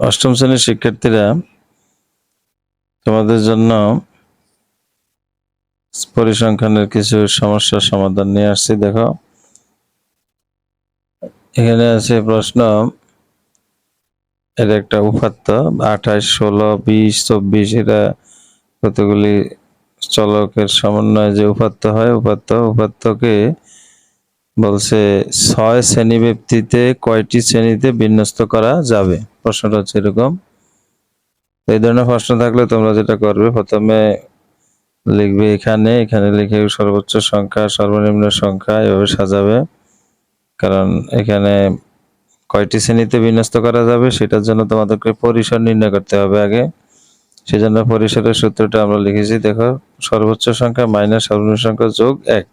অষ্টম শ্রেণির শিক্ষার্থীরা তোমাদের জন্য পরিসংখ্যানের কিছু সমস্যার সমাধান নিয়ে আসছি, দেখো। এখানে আছে প্রশ্ন এর একটা উপাত্ত, আঠাশ, ষোলো, বিশ, চব্বিশ, এটা কতগুলি চলকের সমন্বয়ে যে উপাত্ত হয়, উপাত্ত, উপাত্তকে বলছে, ছয় শ্রেণি ব্যক্তিতে কয়টি শ্রেণীতে বিন্যস্ত করা যাবে? প্রশ্নটা হচ্ছে এরকম। এই ধরনের প্রশ্ন থাকলে তোমরা যেটা করবে, প্রথমে লিখবে এখানে এখানে লিখে সর্বোচ্চ সংখ্যা, সর্বনিম্ন সংখ্যা এভাবে সাজাবে। কারণ এখানে কয়টি শ্রেণীতে বিন্যস্ত করা যাবে সেটার জন্য তোমাদেরকে পরিসর নির্ণয় করতে হবে আগে। সেজন্য পরিসরের সূত্রটা আমরা লিখেছি, দেখো, সর্বোচ্চ সংখ্যা মাইনাস সর্বনিম্ন সংখ্যা যোগ এক।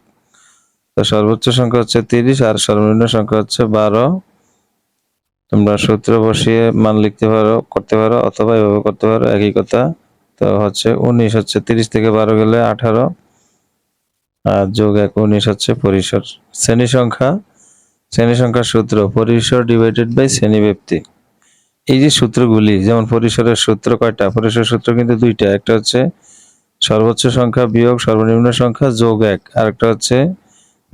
তো সর্বোচ্চ সংখ্যা হচ্ছে তিরিশ, আর সর্বনিম্ন সংখ্যা হচ্ছে বারো। তোমরা সূত্র বসিয়ে মান লিখতে পারো, করতে পারো, অথবা এভাবে করতে পারো, একই কথা। তো হচ্ছে উনিশ হচ্ছে তিরিশ থেকে বারো গেলে আঠারো, আর যোগ এক উনিশ হচ্ছে পরিসর। শ্রেণি সংখ্যা, শ্রেণি সংখ্যার সূত্র, পরিসর ডিভাইডেড বাই শ্রেণি ব্যক্তি। এই যে সূত্রগুলি, যেমন পরিসরের সূত্র কয়টা? পরিসর সূত্র কিন্তু দুইটা, একটা হচ্ছে সর্বোচ্চ সংখ্যা বিয়োগ সর্বনিম্ন সংখ্যা যোগ এক আরেকটা হচ্ছে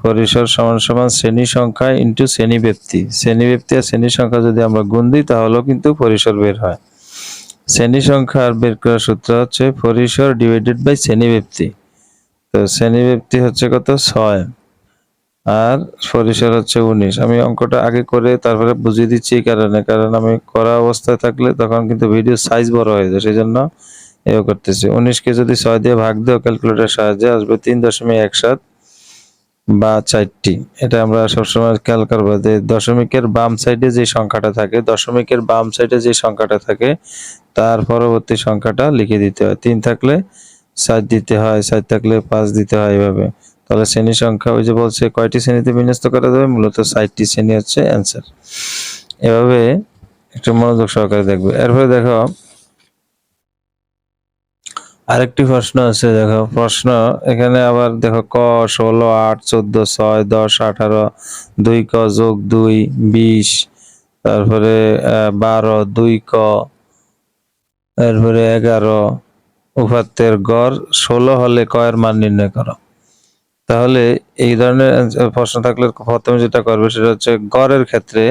পরিসর সমান সমান শ্রেণি সংখ্যা ইন্টু শ্রেণি ব্যক্তি। শ্রেণি ব্যক্তি আর শ্রেণি সংখ্যা যদি আমরা গুণ দিই, তাহলেও কিন্তু পরিসর বের হয়। শ্রেণি সংখ্যা আর বের করার সূত্র হচ্ছে পরিসর ডিভাইডেড বাই শ্রেণি ব্যক্তি। তো শ্রেণি ব্যক্তি হচ্ছে কত? ছয়। আর পরিসর হচ্ছে উনিশ। আমি অঙ্কটা আগে করে তারপরে বুঝিয়ে দিচ্ছি এই কারণে, কারণ আমি করা অবস্থায় থাকলে তখন কিন্তু ভিডিও সাইজ বড় হয়ে যায় সেই জন্য এও করতেছি। উনিশকে যদি ছয় দিয়ে ভাগ দেও ক্যালকুলেটার সাহায্যে আসবে তিন দশমিক এক সাত। বা চারটি। এটা আমরা সবসময় খেয়াল করব যে দশমিকের বাম সাইডে যে সংখ্যাটা থাকে, দশমিকের বাম সাইডে যে সংখ্যাটা থাকে, তার পরবর্তী সংখ্যাটা লিখে দিতে হয়। তিন থাকলে সাত দিতে হয় সাত থাকলে পাঁচ দিতে হয় এভাবে। তাহলে শ্রেণি সংখ্যা ওই যে বলছে, কয়টি শ্রেণীতে বিন্যস্ত করা যাবে? মূলত ষাটটি শ্রেণি হচ্ছে অ্যান্সার এভাবে একটু মনোযোগ সহকারে দেখবে। এরপরে দেখো আরেকটি প্রশ্ন আছে, দেখো। প্রশ্ন, এখানে আবার দেখো, ক, ষোলো, আট, চোদ্দ, ছয়, দশ, আঠারো, দুই ক যোগ দুই, বিশ, তারপরে বারো, দুই ক এরপরে এগারো, উপাত্তের গড়, ষোলো হলে কয়ের মান নির্ণয় করো। তাহলে এই ধরনের প্রশ্ন থাকলে প্রথমে যেটা করবে সেটা হচ্ছে গড়ের ক্ষেত্রে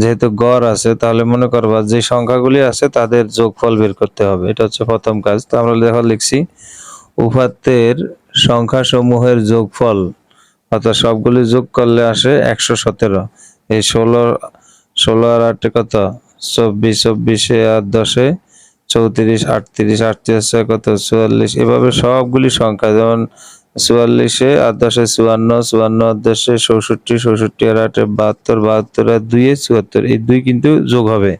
যেহেতু গড় আছে, তাহলে মনে করবা যে সংখ্যাগুলি আছে তাদের যোগফল বের করতে হবে। এটা হচ্ছে প্রথম কাজ। তো আমরা দেখো লিখছি, উপাত্তের সংখ্যা সমূহের যোগফল, অর্থাৎ সবগুলি যোগ করলে আসে একশো সতেরো। এই ষোলো ষোলো আর আটে কত? চব্বিশ, চব্বিশে আর দশে চৌত্রিশ, আটত্রিশ আটত্রিশ কত? চুয়াল্লিশ। এভাবে সবগুলি সংখ্যা, যেমন চুয়াল্লিশে আর দশে চুয়ান্ন চুয়ান্ন আর দশে চৌষট্টি চৌষট্টি আর আটে বাহাত্তর বাহাত্তর আর দুইয়ে চুয়াত্তর। এই দুই কিন্তু যোগ হবে।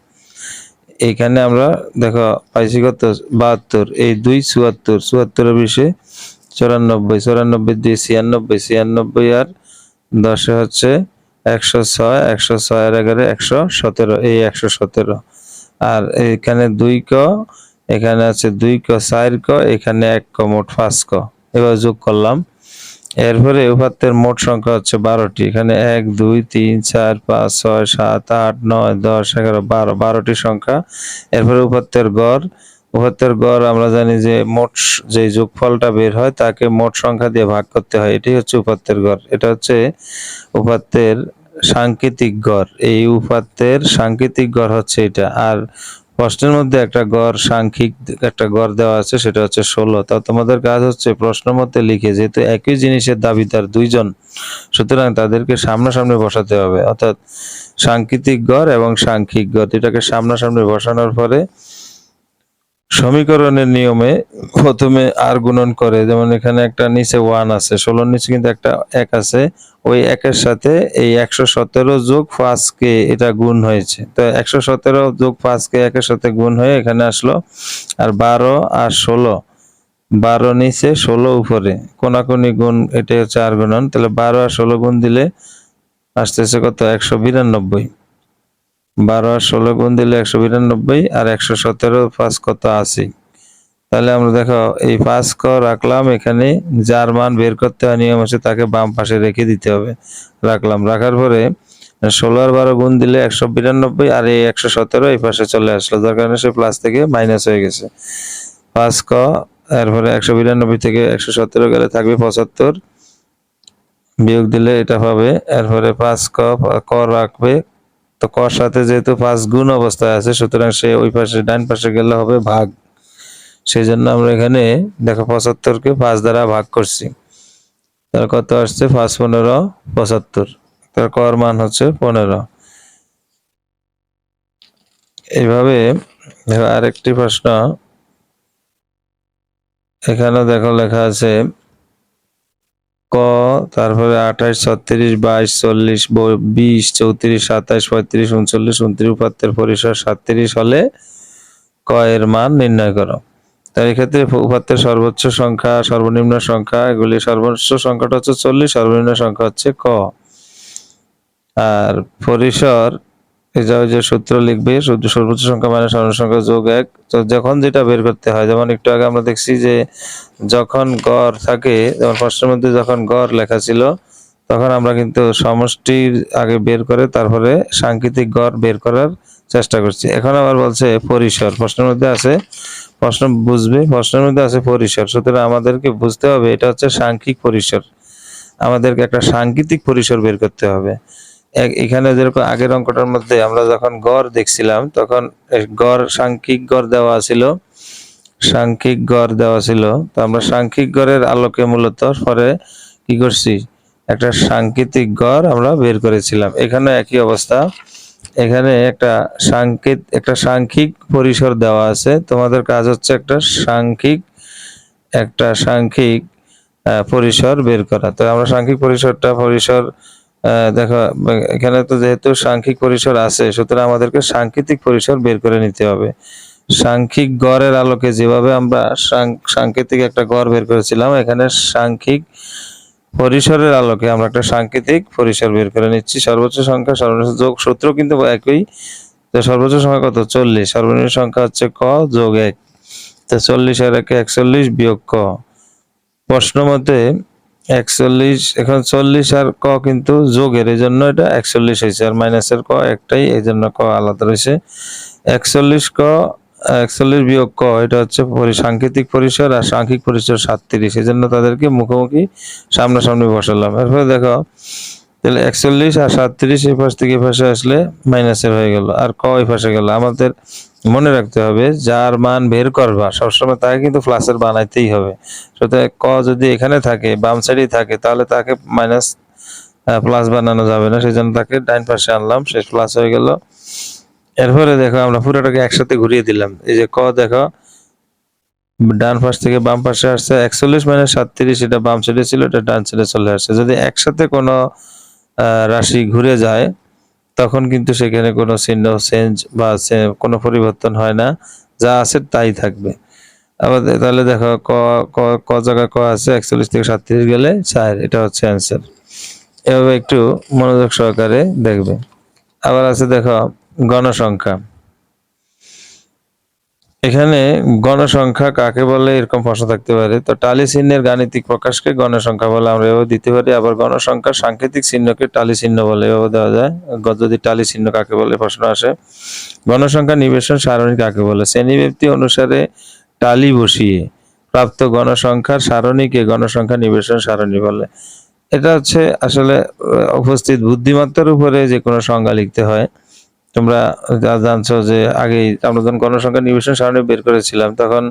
এইখানে আমরা দেখো পাইছি কত? বাহাত্তর। এই দুই চুয়াত্তর চুয়াত্তর বিশে চুরানব্বই চুরানব্বই দুই, ছিয়ানব্বই ছিয়ানব্বই আর দশে হচ্ছে একশো ছয় একশো ছয় আর এগারো, একশো সতেরো, এই একশো সতেরো। আর এখানে দুই ক, এখানে আছে দুই ক, চার ক, এখানে এক ক, মোট পাঁচ ক। এবার যোগ করলাম। এরপরে উপাত্তের মোট সংখ্যা হচ্ছে বারোটি। এখানে এক, দুই, তিন, চার, পাঁচ, ছয়, সাত, আট, নয়, দশ, এগারো, বারো, বারোটি সংখ্যা। এরপরে উপাত্তের গড়। উপাত্তের গড় আমরা জানি যে মোট যে যোগফলটা বের হয় তাকে মোট সংখ্যা দিয়ে ভাগ করতে হয়। এটাই হচ্ছে উপাত্তের গড়। এটা হচ্ছে উপাত্তের সাংকেতিক গড়। এই উপাত্তের সাংকেতিক গড় হচ্ছে এটা। আর প্রশ্নের মধ্যে একটা গড় সাংখ্যিক একটা গড় দেওয়া আছে, সেটা হচ্ছে ষোলো। তা তোমাদের কাজ হচ্ছে প্রশ্ন মধ্যে লিখে, যেহেতু একই জিনিসের দাবি তার দুইজন, সুতরাং তাদেরকে সামনাসামনি বসাতে হবে। অর্থাৎ সাংকেতিক গড় এবং সাংখ্যিক গড় এটাকে সামনাসামনি বসানোর পরে সমীকরণের নিয়মে প্রথমে আর গুণন করে, যেমন এখানে একটা নিচে ওয়ান আছে, ষোলোর নিচে কিন্তু একটা এক আছে, ওই একের সাথে এই একশো সতেরো যোগ কে এটা গুণ হয়েছে। তো একশো সতেরো যোগ কে একের সাথে গুণ হয়ে এখানে আসলো, আর বারো আর ষোলো, বারো নিচে, ষোলো উপরে, কোনাকুনি গুণ, এটাই হচ্ছে আর গুণন, তাহলে বারো আর ষোলো গুণ দিলে আসতেছে কত? একশো বিরানব্বই। বারো আর ষোলো গুণ দিলে একশো বিরানব্বই আর একশো সতেরো পাঁচ কত আশি? তাহলে আমরা দেখো, এই পাঁচ ক রাখলাম, এখানে যার মান বের করতে হয় নিয়ম আছে তাকে বাম পাশে রেখে দিতে হবে। রাখলাম, রাখার পরে ষোলো আর বারো গুণ দিলে একশো বিরানব্বই আর এই একশো সতেরো এই পাশে চলে আসলো, যার কারণে সে প্লাস থেকে মাইনাস হয়ে গেছে। পাঁচ ক, এরপরে একশো বিরানব্বই থেকে একশো সতেরো গেলে থাকবে পঁচাত্তর। বিয়োগ দিলে এটা পাবে এরপরে পাঁচ ক ক রাখবে তো কর সাথে যেহেতু পাঁচ গুণ অবস্থায় আছে, সুতরাং সে ওই পাশে, ডান পাশে গেলে হবে ভাগ। সেই জন্য আমরা এখানে দেখো পঁচাত্তরকে পাঁচ দ্বারা ভাগ করছি। তার কত আসছে? পাঁচ পনেরো, পঁচাত্তর। তার কর মান হচ্ছে পনেরো। এইভাবে আরেকটি প্রশ্ন। এখানে দেখো লেখা আছে ক, তারপরে আঠাশ, ছত্রিশ, বাইশ, চল্লিশ বিশ, চৌত্রিশ, সাতাশ, পঁয়ত্রিশ, উনচল্লিশ, উনত্রিশ উপাত্তের পরিসর সাতত্রিশ হলে ক এর মান নির্ণয় করো। তাই এক্ষেত্রে উপাত্তের সর্বোচ্চ সংখ্যা, সর্বনিম্ন সংখ্যা, এগুলি সর্বোচ্চ সংখ্যাটা হচ্ছে চল্লিশ, সর্বনিম্ন সংখ্যা হচ্ছে ক। আর পরিসর এই যে সূত্র লিখবে সর্বোচ্চ সংখ্যা মানে সর্বনিম্ন সংখ্যা যোগ এক। তো যখন যেটা বের করতে হয়, যেমন একটু আগে আমরা দেখছি যে যখন গড় থাকে, যেমন প্রশ্নের মধ্যে যখন গড় লেখা ছিল, তখন আমরা কিন্তু সমষ্টির আগে বের করে তারপরে সাংকেতিক গড় বের করার চেষ্টা করছি। এখন আবার বলছে পরিসর, প্রশ্নের মধ্যে আছে, প্রশ্ন বুঝবে, প্রশ্নের মধ্যে আছে পরিসর। সুতরাং আমাদেরকে বুঝতে হবে, এটা হচ্ছে সাংখ্যিক পরিসর। আমাদেরকে একটা সাংকেতিক পরিসর বের করতে হবে। এখানে যেরকম আগের অঙ্কটার মধ্যে আমরা যখন গড় দেখছিলাম, তখন গড় সাংখ্যিক গড় দেওয়া ছিল। সাংখ্যিক গড় দেওয়া ছিল। তো আমরা সাংখ্যিক গড়ের আলোকে মূলত পরে কি করছি? একটা সাংকেতিক গড় আমরা বের করেছিলাম। এখানে একই অবস্থা। এখানে একটা সাংকেত একটা সাংখ্যিক পরিসর দেওয়া আছে। তোমাদের কাজ হচ্ছে একটা সাংখ্যিক একটা সাংখ্যিক পরিসর বের করা। তো আমরা সাংখ্যিক পরিসরটা পরিসর দেখো, এখানে তো যেহেতু সাংখ্যিক পরিসর আছে, সুতরাং আমাদেরকে সাংকেতিক পরিসর বের করে নিতে হবে। সাংখ্যিক গড়ের আলোকে যেভাবে আমরা সাংকেতিক একটা গড় বের করেছিলাম, এখানে সাংখ্যিক পরিসরের আলোকে আমরা একটা সাংকেতিক পরিসর বের করে নিচ্ছি। সর্বোচ্চ সংখ্যা, সর্বনিম্ন যোগ সূত্র কিন্তু একই। তো সর্বোচ্চ সংখ্যা কত? চল্লিশ। সর্বনিম্ন সংখ্যা হচ্ছে ক যোগ এক। তো চল্লিশ আর একে একচল্লিশ বিয়োগ ক। প্রশ্ন মতে একচল্লিশ, এখন চল্লিশ আর ক কিন্তু যোগের এই জন্য এটা একচল্লিশ হয়েছে, আর মাইনাসের ক একটাই এই জন্য ক আলাদা রয়েছে। একচল্লিশ ক, একচল্লিশ বিয়োগ ক, এটা হচ্ছে সাংকেতিক পরিসর আর সাংখ্যিক পরিসর সাতত্রিশ এই জন্য তাদেরকে মুখোমুখি সামনাসামনি বসালাম। এরপরে দেখো তাহলে একচল্লিশ আর সাতত্রিশ এই পাশ থেকে পাশে আসলে মাইনাসের হয়ে গেল। আর ক এই পাশে গেল? আমাদের মনে রাখতে হবে, যার মান বের করবা, সবসময় তাকে কিন্তু প্লাসের বানাইতেই হবে। সুতরাং ক যদি এখানে থাকে, বাম সাইডেই থাকে, তাহলে তাকে মাইনাস প্লাস বানানো যাবে না। সেই জন্য তাকে ডাইন পাশে আনলাম, শেষ প্লাস হয়ে গেল। এরপরে দেখো, আমরা পুরোটাকে একসাথে ঘুরিয়ে দিলাম। এই যে ক, দেখো, ডান পাশ থেকে বাম পাশে আসছে, একচল্লিশ মাইনাস সাতত্রিশ, এটা বাম সাইডে ছিল, এটা ডান সাইডে চলে আসছে। যদি একসাথে কোনো রাশি ঘুরে যায়, তখন কিন্তু সেখানে কোনো চিহ্ন চেঞ্জ বা কোনো পরিবর্তন হয় না, যা আছে তাই থাকবে। আমাদের তাহলে দেখো ক ক ক জায়গায় ক আছে, একচল্লিশ থেকে সাতত্রিশ গেলে চার, এটা হচ্ছে অ্যান্সার এভাবে একটু মনোযোগ সহকারে দেখবে। আবার আছে দেখো গণসংখ্যা। এখানে গণসংখ্যা কাকে বলে এরকম প্রশ্ন থাকতে পারে। তো টালি চিহ্নের গাণিতিক প্রকাশকে গণসংখ্যা বলে আমরা এভাবে দিতে পারি, আবার গণসংখ্যার সাংকেতিক চিহ্নকে টালি চিহ্ন বলে এভাবে দেওয়া যায়। যদি টালি চিহ্ন কাকে বলে প্রশ্ন আসে। গণসংখ্যা নিবেশন সারণী কাকে বলে? শ্রেণীব্যক্তি অনুসারে টালি বসিয়ে প্রাপ্ত গণসংখ্যার সারণীকে গণসংখ্যা নিবেশন সারণী বলে। এটা হচ্ছে আসলে উপস্থিত বুদ্ধিমত্তার উপরে যে কোনো সংজ্ঞা লিখতে হয়। তোমরা যা জানছো যে আগেই আমরা যখন গণসংখ্যা নিবেশন সারণী বের করেছিলাম, তখন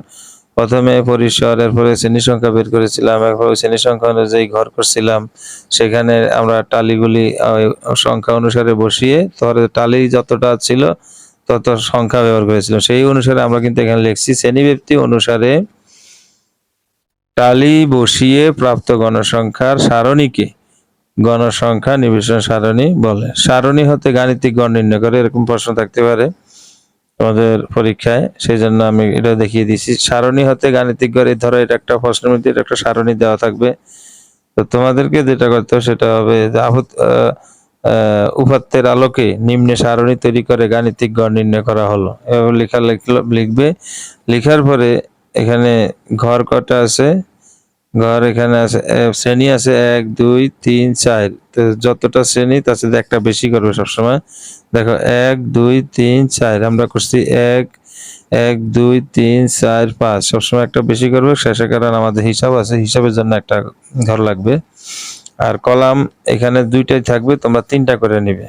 প্রথমে পরিসর, এরপরে শ্রেণি সংখ্যা বের করেছিলাম, এরপরে শ্রেণি সংখ্যা অনুযায়ী ঘর করছিলাম। সেখানে আমরা টালিগুলি সংখ্যা অনুসারে বসিয়ে তারপরে টালি যতটা ছিল তত সংখ্যা ব্যবহার করেছিলাম। সেই অনুসারে আমরা কিন্তু এখানে লিখছি শ্রেণীব্যক্তি অনুসারে টালি বসিয়ে প্রাপ্ত গণসংখ্যার সারণীকে গণসংখ্যা নিবেশন সারণী বলে। সারণী হতে গাণিতিক গণ নির্ণয় করে এরকম প্রশ্ন থাকতে পারে তোমাদের পরীক্ষায়। সেই জন্য আমি এটা দেখিয়ে দিয়েছি। সারণী হতে গাণিতিক গড়ে ধরো এটা একটা প্রশ্নের মধ্যে এটা একটা সারণী দেওয়া থাকবে। তো তোমাদেরকে যেটা করতে হবে সেটা হবে আহুত আহ, আহ, উপাত্তের আলোকে নিম্নে সারণী তৈরি করে গাণিতিক গড় নির্ণয় করা হলো। এভাবে লেখা লিখবে। লেখার পরে এখানে ঘর কটা আছে? ঘর এখানে আছে শ্রেণি আছে এক, দুই, তিন, চার। তো যতটা শ্রেণি, তার সাথে একটা বেশি করবে সবসময়। দেখো, এক, দুই, তিন, চার। আমরা করছি এক এক, দুই, তিন, চার, পাঁচ। সবসময় একটা বেশি করবে, শেষে কারণ আমাদের হিসাব আছে, হিসাবের জন্য একটা ঘর লাগবে। আর কলাম এখানে দুইটাই থাকবে, তোমরা তিনটা করে নিবে।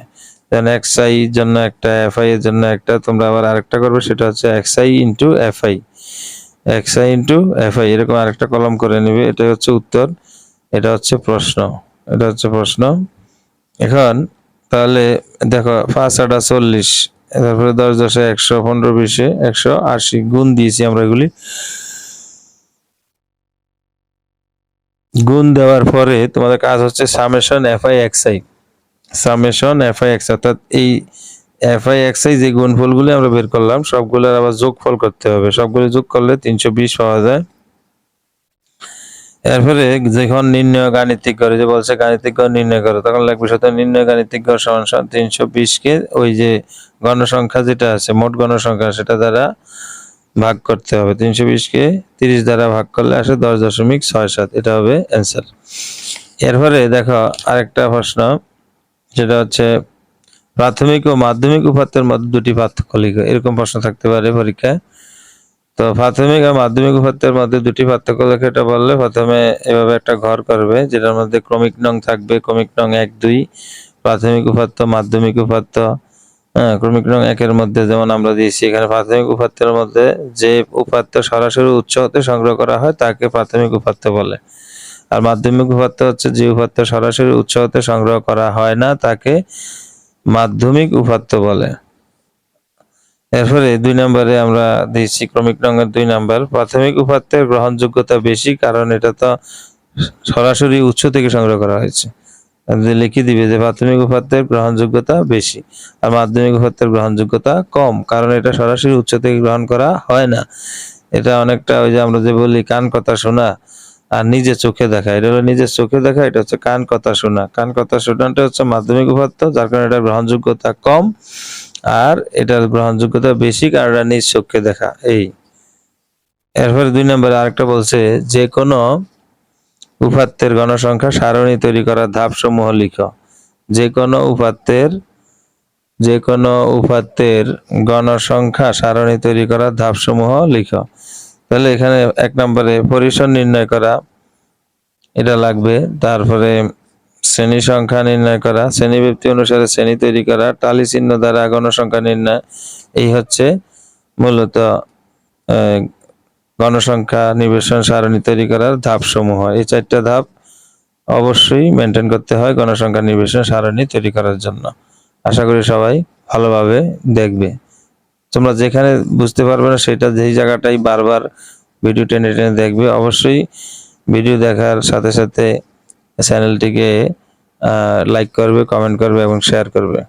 দেন এক্স আই জন্য একটা এফ আই এর জন্য একটা, তোমরা আবার আরেকটা করবে, সেটা হচ্ছে X I into F I X I into F I এরকম আরেকটা কলম করে নিবে এটা হচ্ছে উত্তর, এটা হচ্ছে প্রশ্ন, এটা হচ্ছে প্রশ্ন। এখন, তাহলে দেখো, পাঁচ, আটা চল্লিশ, তারপরে দশ, দশে, একশো, পনেরো, বিশে, একশো, আশি, গুণ দিয়েছি আমরা এগুলি। গুণ দেওয়ার পরে তোমাদের কাজ হচ্ছে summation F I X I summation F I X অর্থাৎ এই এফ আই এক্স আই যে গুণফলগুলি আমরা বের করলাম, সবগুলোর আবার যোগফল করতে হবে। সবগুলো যোগ করলে তিনশো বিশ পাওয়া যায়। এরপরে যখন নির্ণয় গাণিতিক করে, যে বলছে গাণিতিক গড় নির্ণয় করো, তখন লাগবে শত নির্ণয় গাণিতিক গড় সমান সমান তিনশো বিশকে ওই যে গণসংখ্যা যেটা আছে, মোট গণসংখ্যা, সেটা দ্বারা ভাগ করতে হবে। তিনশো বিশকে তিরিশ দ্বারা ভাগ করলে আসে দশ দশমিক ছয় সাত। এটা হবে অ্যান্সার এরপরে দেখো আরেকটা প্রশ্ন, যেটা হচ্ছে প্রাথমিক ও মাধ্যমিক উপাত্তের মধ্যে দুটি পার্থক্য লিখো এরকম প্রশ্ন থাকতে পারে পরীক্ষায়। তো প্রাথমিক আর মাধ্যমিক উপাত্তের মধ্যে দুটি পার্থক্য লেখে এটা বললে প্রথমে এভাবে একটা ঘর করবে, যেটার মধ্যে ক্রমিক নং থাকবে, ক্রমিক নং এক, দুই। প্রাথমিক উপাত্ত, মাধ্যমিক উপাত্ত হ্যাঁ ক্রমিক নং একের মধ্যে যেমন আমরা দিয়েছি, এখানে প্রাথমিক উপাত্তের মধ্যে যে উপাত্ত সরাসরি উৎস হতে সংগ্রহ করা হয় তাকে প্রাথমিক উপাত্ত বলে। আর মাধ্যমিক উপাত্ত হচ্ছে যে উপাত্ত সরাসরি উৎস হতে সংগ্রহ করা হয় না, তাকে মাধ্যমিক উপাত্ত বলে। এরপরে দুই নম্বরে আমরা দিয়েছি ক্রমিক রঙের দুই নাম্বার। প্রাথমিক উপাত্তের গ্রহণযোগ্যতা বেশি কারণ এটা তো সরাসরি উৎস থেকে সংগ্রহ করা হয়েছে। লিখে দিবে যে প্রাথমিক উপাত্তের গ্রহণযোগ্যতা বেশি আর মাধ্যমিক উপাত্তের গ্রহণযোগ্যতা কম কারণ এটা সরাসরি উৎস থেকে গ্রহণ করা হয় না। এটা অনেকটা ওই যে আমরা যে বলি কান কথা শোনা। আর নিজে চোখে দেখা। এটা হলো নিজের চোখে দেখা, এটা হচ্ছে কান কথা শোনা। কান কথা শোনাটা হচ্ছে মাধ্যমিক উপাত্ত যার কারণে এটা গ্রহণযোগ্যতা কম আর এটার গ্রহণযোগ্যতা বেশি, কারণ এটা নিজ চোখে দেখা। এই। এরপরে দুই নম্বরে আরেকটা বলছে যে কোনো উপাত্তের গণসংখ্যা সারণী তৈরি করার ধাপ সমূহ লিখো। যে কোনো উপাত্তের যে কোনো উপাত্তের গণসংখ্যা সারণী তৈরি করার ধাপ সমূহ লিখো। তাহলে এখানে এক নম্বরে পরিসর নির্ণয় করা, এটা লাগবে। তারপরে শ্রেণি সংখ্যা নির্ণয় করা শ্রেণি ব্যক্তি অনুসারে শ্রেণি তৈরি করা, টালি চিহ্ন দ্বারা গণসংখ্যা নির্ণয়, এই হচ্ছে মূলত গণসংখ্যা নিবেশন সারণী তৈরি করার ধাপ সমূহ এই চারটা ধাপ অবশ্যই মেনটেন করতে হয় গণসংখ্যা নিবেশন সারণী তৈরি করার জন্য। আশা করি সবাই ভালোভাবে দেখবে। তোমরা যেখানে বুঝতে পারবে না, সেটা যেই জায়গাটাই বারবার ভিডিও টেনে টেনে দেখবে, অবশ্যই ভিডিও দেখার সাথে সাথে চ্যানেলটিকে লাইক করবে কমেন্ট করবে এবং শেয়ার করবে।